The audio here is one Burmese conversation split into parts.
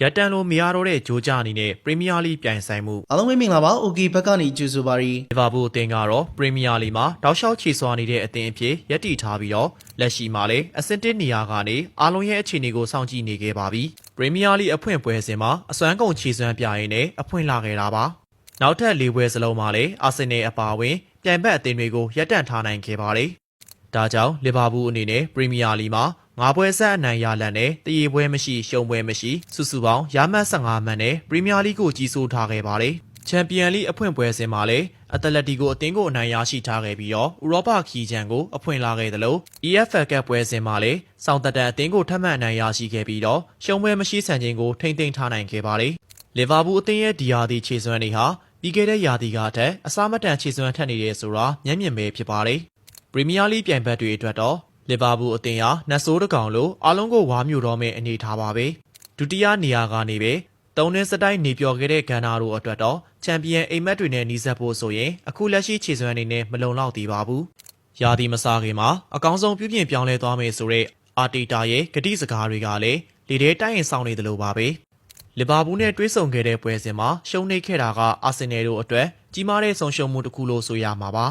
ရက်တန်လိုမရတော့တဲ့ဂျိုးကြအနေနဲ့ပရီးမီးယားလိပြိုင်ဆိုင်မှုအားလုံးပဲမင်္ဂလာပါ။ OK ဘက်ကနေကြိုဆိုပါရီလီဗာပူးအသင်းကတော့ပရီးမီးယားလိမှာတောက်လျှောက်ခြေစွာနေတဲ့အသင်းအဖြစ်ရပ်တည်ထားပြီးတော့လက်ရှိမှာလည်းအဆင့်တစ်နေရာကနေအားလုံးရဲ့အခြေအနေကိုစောင့်ကြည့်နေခဲ့ပါပြီပရီးမီးယားလိအဖွင့်ပွဲစဉ်မှာအစွမ်းကုန်ခြေစွမ်းပြရင်းနဲ့အဖွင့်လာခဲ့တာပါနောက်ထပ်၄ပွဲစလုံးမှာလည်းအာဆင်နယ်အပါအဝင်ပြိုင်ဘက်အသင်းတွေကိုရပ်တန့်ထားနိုင်ခဲ့ပါတယ် ဒါကြောင့်လီဗာပူးအနေနဲ့ပရီးမီးယားလိမှာငါးပွဲဆက်အနိုင်ရလန်နဲ့တရေပွဲမရှိရှုံပွဲမရှိစုစုပေါင်းရမှတ်15မှတ်နဲ့ပရီးမီးယားလိကိုကြီးစိုးထားခဲ့ပါတယ်။ချန်ပီယံလိအဖွင့်ပွဲစဉ်မှာလည်းအတလက်တီကိုအသင်းကိုအနိုင်ရရှိထားခဲ့ပြီးတော့ဥရောပခီးချန်ကိုအဖွင့်လာခဲ့သလို EFL ကပ်ပွဲစဉ်မှာလည်းစောင့်တက်တန်အသင်းကိုထပ်မံအနိုင်ရရှိခဲ့ပြီးတော့ရှုံပွဲမရှိဆန်ခြင်းကိုထိမ့်သိမ်းထားနိုင်ခဲ့ပါတယ်။လီဗာပူးအသင်းရဲ့ဒီယာဒီခြေစွမ်းတွေဟာပြီးခဲ့တဲ့ယာဒီကအထက်အစားမတန်ခြေစွမ်းထက်နေတယ်ဆိုတာမျက်မြင်ပဲဖြစ်ပါတယ်။ ပရီးမီးယားလိပြိုင်ဘက်တွေအတွက်တော့လီဗာပူးအသင်းဟာနတ်ဆိုးတကောင်လိုအားလုံးကိုဝါမျိုးတော့မယ့်အနေထားပါပဲဒုတိယနေရာကနေပဲသုံးနှစ်စတိုင်းနေပြော်ခဲ့တဲ့ဂန်နာတို့အတွက်တော့ချန်ပီယံအိမ်မက်တွေနဲ့နှီးစပ်ဖို့ဆိုရင်အခုလက်ရှိခြေစွမ်းအနေနဲ့မလုံလောက်သေးပါဘူးယာဒီမစားခင်မှာအကောင်းဆုံးပြုပြင်ပြောင်းလဲသွားမယ်ဆိုတဲ့အာတီတာရဲ့ဂတိစကားတွေကလည်းလေထဲတိုက်ရင်ဆောင်နေတယ်လို့ပါပဲလီဗာပူးနဲ့တွဲဆုံခဲ့တဲ့ပွဲစဉ်မှာရှုံးနိမ့်ခဲ့တာကအာဆင်နယ်တို့အတွက်ကြီးမားတဲ့ဆုံးရှုံးမှုတစ်ခုလို့ဆိုရမှာပါ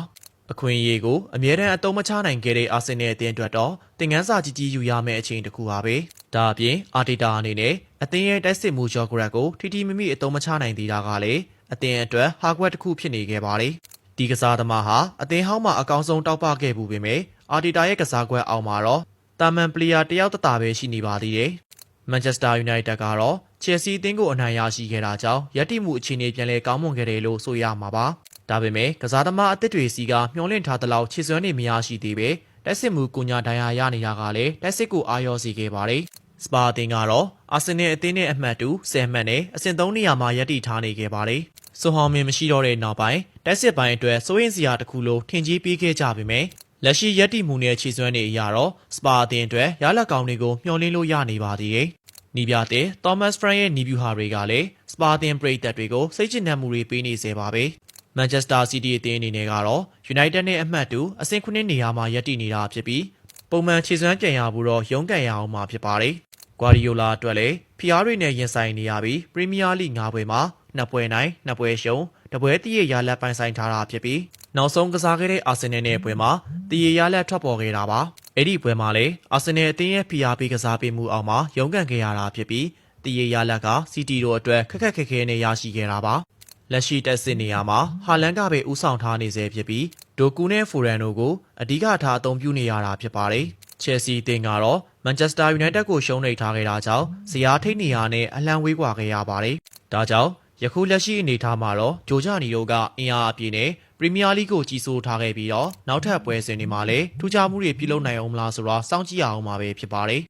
အခွင့်အရေးကိုအမြဲတမ်းအတုံးမချနိုင်ခဲ့တဲ့အာဆင်နယ်အသင်းအတွက်တော့တင်ငန်းစာကြီးကြီးယူရမယ့်အချိန်တစ်ခုပါပဲ။ဒါအပြင်အာတီတာအနေနဲ့အသင်းရဲ့တိုက်စစ်မှုဂျော့ဂရက်ကိုထိထိမိမိအတုံးမချနိုင်သေးတာကလည်းအသင်းအတွက်ဟာကွက်တစ်ခုဖြစ်နေခဲ့ပါလေ။ဒီကစားသမားဟာအသင်းဟောင်းမှာအကောင်းဆုံးတောက်ပခဲ့မှုပေမဲ့အာတီတာရဲ့ကစားကွက်အောင်မှာတော့တာမန်ပလီယာတယောက်တသားပဲရှိနေပါသေးတယ်။မန်ချက်စတာယူနိုက်တက်ကတော့ချယ်ဆီအသင်းကိုအနိုင်ရရှိခဲ့တာကြောင့်ရည်တည်မှုအခြေအနေပြန်လည်ကောင်းမွန်ခဲ့တယ်လို့ဆိုရမှာပါ။ ဒါပေမဲ့ကစားသမားအသစ်တွေစီကမျှော်လင့်ထားသလောက်ခြေစွမ်းတွေမရရှိသေးပဲတက်စစ်မှုကုညာဒဏ်ရာရနေတာကလည်းတက်စစ်ကိုအာရုံစီခဲ့ပါတယ်။စပါအသင်းကတော့အာဆင်နယ်အသင်းနဲ့အမှတ်တူ10မှတ်နဲ့အဆင့်3နေရာမှာရပ်တည်ထားနေခဲ့ပါတယ်။ဆိုဟောင်မင်မရှိတော့တဲ့နောက်ပိုင်းတက်စစ်ပိုင်းအတွက်စိုးရင်စရာတစ်ခုလိုထင်ကြီးပေးခဲ့ကြပေမဲ့လက်ရှိရပ်တည်မှုနဲ့ခြေစွမ်းတွေအရတော့စပါအသင်းအတွက်ရလက်ကောင်းတွေကိုမျှော်လင့်လို့ရနေပါသေးတယ်။နီးပြတဲ့ Thomas Frank ရဲ့နီးဗျူဟာတွေကလည်းစပါတင်ပရိသတ်တွေကိုစိတ်ချနှံမှုတွေပေးနေစေပါပဲ။ Manchester City အသင်းအနေနဲ့ကတော့ United နဲ့အမှတ်တူအဆင့်9နေရာမှာရပ်တည်နေတာဖြစ်ပြီးပုံမှန်ခြေစွမ်းပြန်ရဖို့တော့ရုန်းကန်ရအောင်မှာဖြစ်ပါတယ်။ Guardiola အတွက်လည်းဖျားတွေနဲ့ရင်ဆိုင်နေရပြီး Premier League ၅ပွဲမှာနှစ်ပွဲနိုင်နှစ်ပွဲရှုံးတပွဲတည့်ရရလက်ပိုင်ဆိုင်ထားတာဖြစ်ပြီးနောက်ဆုံးကစားခဲ့တဲ့အာဆင်နယ်နဲ့ပွဲမှာတည့်ရရလက်ထွက်ပေါ်ခဲ့တာပါ။အဲ့ဒီပွဲမှာလည်းအာဆင်နယ်အသင်းရဲ့ PRP ကစားပေးမှုအောက်မှာရုန်းကန်ခဲ့ရတာဖြစ်ပြီးတည့်ရရလက်ကစီတီတို့အတွက်ခက်ခက်ခဲခဲနဲ့ရရှိခဲ့တာပါ။ လက်ရှိတက်စစ်နေရာမှာဟာလန်ကပဲဥဆောင်ထားနေစေဖြစ်ပြီးဒိုကူနဲ့ဖိုရန်တို့ကိုအဓိကထားအသုံးပြုနေရတာဖြစ်ပါတယ်။ချယ်ဆီအသင်းကတော့မန်ချက်စတာယူနိုက်တက်ကိုရှုံးနိမ့်ထားခဲ့တာကြောင့်ဇယားထိတ်နေရနဲ့အလံဝေးကွာခဲ့ရပါတယ်။ဒါကြောင့်ယခုလက်ရှိအနေအထားမှာတော့ဂျိုဂျာနီတို့ကအင်အားအပြည့်နဲ့ပရီးမီးယားလိကိုကြီးစိုးထားခဲ့ပြီးတော့နောက်ထပ်ပွဲစဉ်တွေမှာလည်းထူးခြားမှုတွေပြုလုပ်နိုင်အောင်မလားဆိုတော့စောင့်ကြည့်ရအောင်ပါပဲဖြစ်ပါတယ်